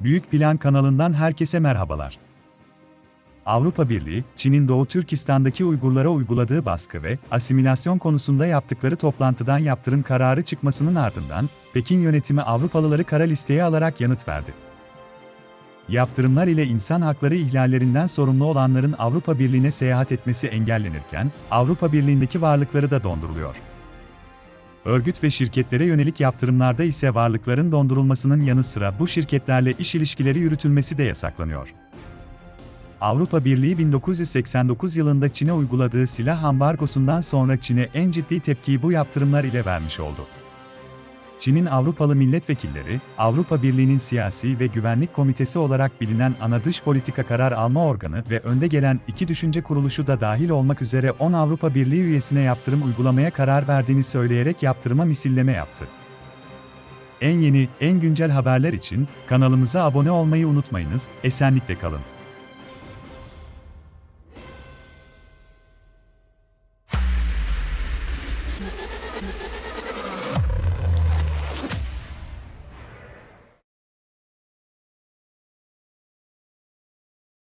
Büyük Plan kanalından herkese merhabalar. Avrupa Birliği, Çin'in Doğu Türkistan'daki Uygurlara uyguladığı baskı ve asimilasyon konusunda yaptıkları toplantıdan yaptırım kararı çıkmasının ardından, Pekin yönetimi Avrupalıları kara listeye alarak yanıt verdi. Yaptırımlar ile insan hakları ihlallerinden sorumlu olanların Avrupa Birliği'ne seyahat etmesi engellenirken, Avrupa Birliği'ndeki varlıkları da donduruluyor. Örgüt ve şirketlere yönelik yaptırımlarda ise varlıkların dondurulmasının yanı sıra bu şirketlerle iş ilişkileri yürütülmesi de yasaklanıyor. Avrupa Birliği 1989 yılında Çin'e uyguladığı silah ambargosundan sonra Çin'e en ciddi tepkiyi bu yaptırımlar ile vermiş oldu. Çin'in Avrupalı milletvekilleri, Avrupa Birliği'nin siyasi ve güvenlik komitesi olarak bilinen ana dış politika karar alma organı ve önde gelen iki düşünce kuruluşu da dahil olmak üzere 10 Avrupa Birliği üyesine yaptırım uygulamaya karar verdiğini söyleyerek yaptırıma misilleme yaptı. En yeni, en güncel haberler için kanalımıza abone olmayı unutmayınız, esenlikle kalın.